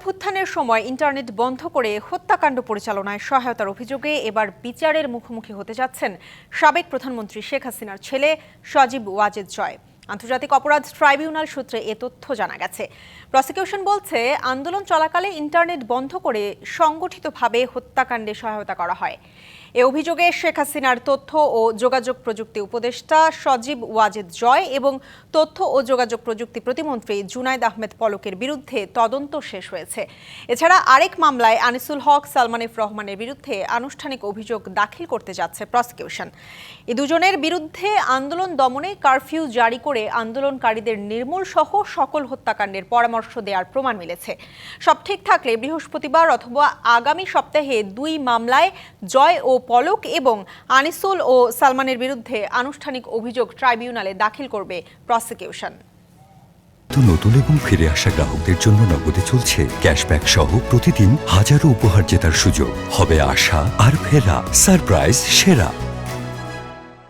অভ্যুত্থানের সময় ইন্টারনেট বন্ধ করে হত্যাকাণ্ড পরিচালনায় সহায়তার অভিযোগে এবার বিচারের মুখোমুখি হতে যাচ্ছেন সাবেক প্রধানমন্ত্রী শেখ হাসিনার ছেলে সজীব ওয়াজেদ জয়। আন্তর্জাতিক অপরাধ ট্রাইব্যুনাল সূত্রে এ তথ্য জানা গেছে। প্রসিকিউশন বলছে, আন্দোলন চলাকালে ইন্টারনেট বন্ধ করে সংগঠিতভাবে হত্যাকাণ্ডে সহায়তা করা হয়। এ অভিযোগে শেখ হাসিনার তথ্য ও যোগাযোগ প্রযুক্তি উপদেষ্টা সজীব ওয়াজেদ জয় এবং তথ্য ও যোগাযোগ প্রযুক্তি প্রতিমন্ত্রী জুনাইদ আহমেদ পলকের বিরুদ্ধে তদন্ত শেষ হয়েছে। এছাড়া আরেক মামলায় আনিসুল হক, সালমান এফ রহমানের বিরুদ্ধে আনুষ্ঠানিক অভিযোগ দাখিল করতে যাচ্ছে প্রসিকিউশন। এ দুজনের বিরুদ্ধে আন্দোলন দমনে কারফিউ জারি করে আন্দোলনকারীদের নির্মূল সহ সকল হত্যাকাণ্ডের পরামর্শ দেওয়ার প্রমাণ মিলেছে। সব ঠিক থাকলে বৃহস্পতিবার অথবা আগামী সপ্তাহে দুই মামলায় জয় ও পলক এবং আনিসুল ও সালমানের বিরুদ্ধে আনুষ্ঠানিক অভিযোগ ট্রাইব্যুনালে দাখিল করবে প্রসিকিউশন। নতুন এবং ফিরে আসা গ্রাহকদের জন্য নগদে চলছে ক্যাশব্যাক সহ প্রতিদিন হাজারো উপহার জেতার সুযোগ। হবে আশা আর ফেরা, সারপ্রাইজ, সেরা।